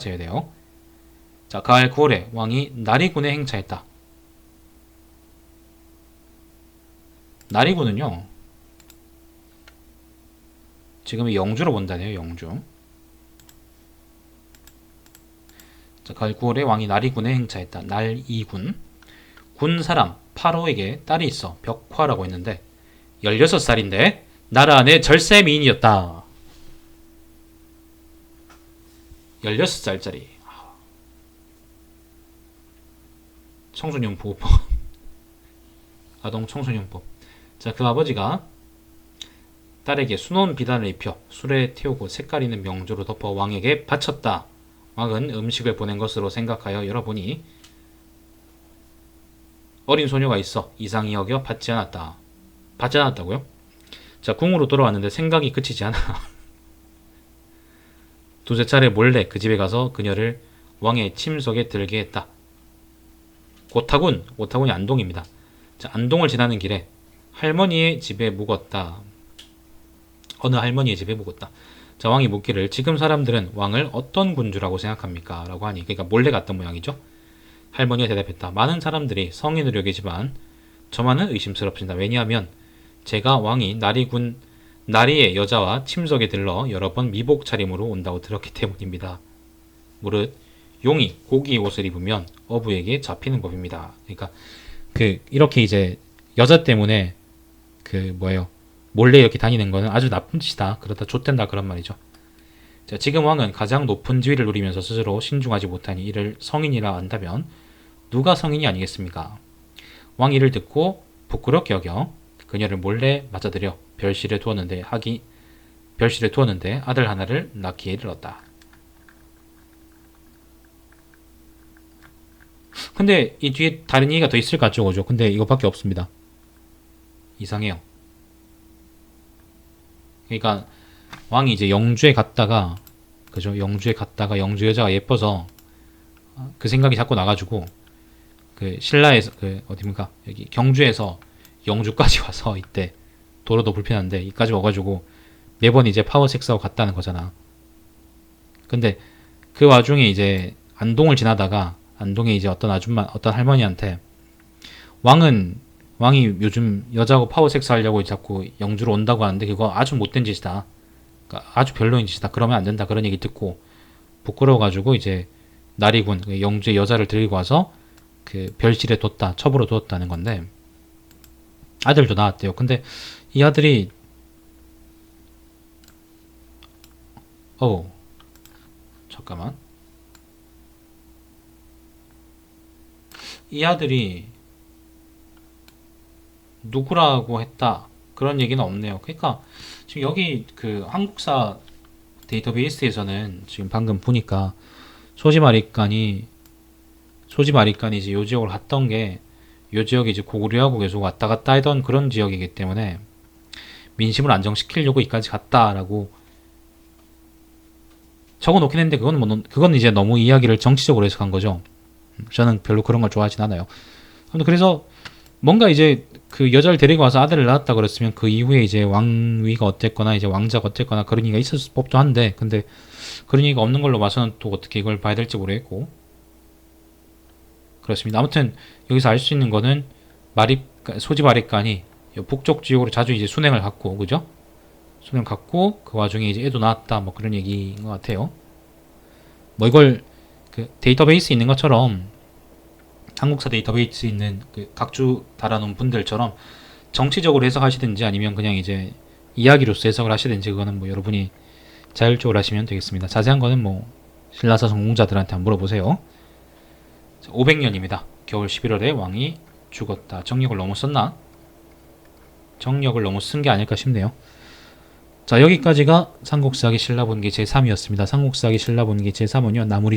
돼요. 자, 가을 9월에 왕이 나리군에 행차했다. 나리군은요. 지금 영주로 본다네요. 영주. 자, 가을 9월에 왕이 나리군에 행차했다. 날이군. 군 사람 파로에게 딸이 있어 벽화라고 했는데 16살인데 나라 안에 절세 미인이었다. 16살짜리. 청소년 보호법. 아동 청소년법. 자, 그 아버지가 딸에게 순원 비단을 입혀 술에 태우고 색깔 있는 명조로 덮어 왕에게 바쳤다. 왕은 음식을 보낸 것으로 생각하여 열어보니 어린 소녀가 있어 이상히 여겨 받지 않았다. 받지 않았다고요? 자, 궁으로 돌아왔는데 생각이 그치지 않아. 두세 차례 몰래 그 집에 가서 그녀를 왕의 침속에 들게 했다. 고타군, 고타군이 안동입니다. 자, 안동을 지나는 길에 할머니의 집에 묵었다. 어느 할머니의 집에 묵었다. 자, 왕이 묻기를 지금 사람들은 왕을 어떤 군주라고 생각합니까? 라고 하니 그러니까 몰래 갔던 모양이죠. 할머니가 대답했다. 많은 사람들이 성인으로 여기지만 저만은 의심스럽습니다. 왜냐하면 제가 왕이 나리군 나리의 여자와 침석에 들러 여러 번 미복 차림으로 온다고 들었기 때문입니다. 무릇 용이 고기 옷을 입으면 어부에게 잡히는 법입니다. 그러니까 그 이렇게 이제 여자 때문에 그 뭐예요 몰래 이렇게 다니는 거는 아주 나쁜 짓이다. 그러다 좆된다 그런 말이죠. 자, 지금 왕은 가장 높은 지위를 누리면서 스스로 신중하지 못하니 이를 성인이라 한다면 누가 성인이 아니겠습니까? 왕 이를 듣고 부끄럽게 여겨 그녀를 몰래 맞아들여 별실에 두었는데 하기 별실에 두었는데 아들 하나를 낳기에 이르렀다. 근데 이 뒤에 다른 얘기가 더 있을 것 같죠, 그죠? 근데 이것밖에 없습니다. 이상해요. 그러니까 왕이 이제 영주에 갔다가 그죠? 영주에 갔다가 영주 여자가 예뻐서 그 생각이 자꾸 나가지고 그 신라에서 그 어디입니까? 여기 경주에서 영주까지 와서 이때 도로도 불편한데 이까지 와가지고 매번 이제 파워섹스하고 갔다는 거잖아. 근데 그 와중에 이제 안동을 지나다가 안동에 이제 어떤 아줌마 어떤 할머니한테 왕은 왕이 요즘 여자하고 파워 섹스 하려고 자꾸 영주로 온다고 하는데 그거 아주 못된 짓이다. 그러니까 아주 별로인 짓이다. 그러면 안 된다. 그런 얘기 듣고 부끄러워가지고 이제 나리군 그 영주의 여자를 데리고 와서 그 별실에 뒀다. 첩으로 뒀다는 건데 아들도 낳았대요. 근데 이 아들이 어 잠깐만 이 아들이 누구라고 했다 그런 얘기는 없네요. 그러니까 지금 여기 그 한국사 데이터베이스에서는 지금 방금 보니까 소지마리간이 소지마리간이 이제 요 지역을 갔던 게 요 지역이 이제 고구려하고 계속 왔다 갔다 하던 그런 지역이기 때문에 민심을 안정시키려고 이까지 갔다라고 적어 놓긴 했는데 그건 뭐 그건 이제 너무 이야기를 정치적으로 해석한 거죠. 저는 별로 그런 걸 좋아하진 않아요. 아무튼 그래서 뭔가 이제 그 여자를 데리고 와서 아들을 낳았다 그랬으면 그 이후에 이제 왕위가 어땠거나 이제 왕자가 어땠거나 그런 얘기가 있었을 법도 한데 근데 그런 얘기가 없는 걸로 봐서는 또 어떻게 이걸 봐야 될지 모르겠고 그렇습니다. 아무튼 여기서 알 수 있는 거는 마립 소지 마립간이 북쪽 지역으로 자주 이제 순행을 갔고 그죠? 순행 갔고 그 와중에 이제 애도 낳았다 뭐 그런 얘기인 것 같아요. 뭐 이걸 그 데이터베이스 있는 것처럼 한국사 데이터베이스 있는 그 각주 달아놓은 분들처럼 정치적으로 해석하시든지 아니면 그냥 이제 이야기로서 해석을 하시든지 그거는 뭐 여러분이 자율적으로 하시면 되겠습니다. 자세한 거는 뭐 신라사 전공자들한테 한번 물어보세요. 500년입니다. 겨울 11월에 왕이 죽었다. 정력을 너무 썼나? 정력을 너무 쓴 게 아닐까 싶네요. 자 여기까지가 삼국사기 신라본기 제3이었습니다. 삼국사기 신라본기 제3은요 나무리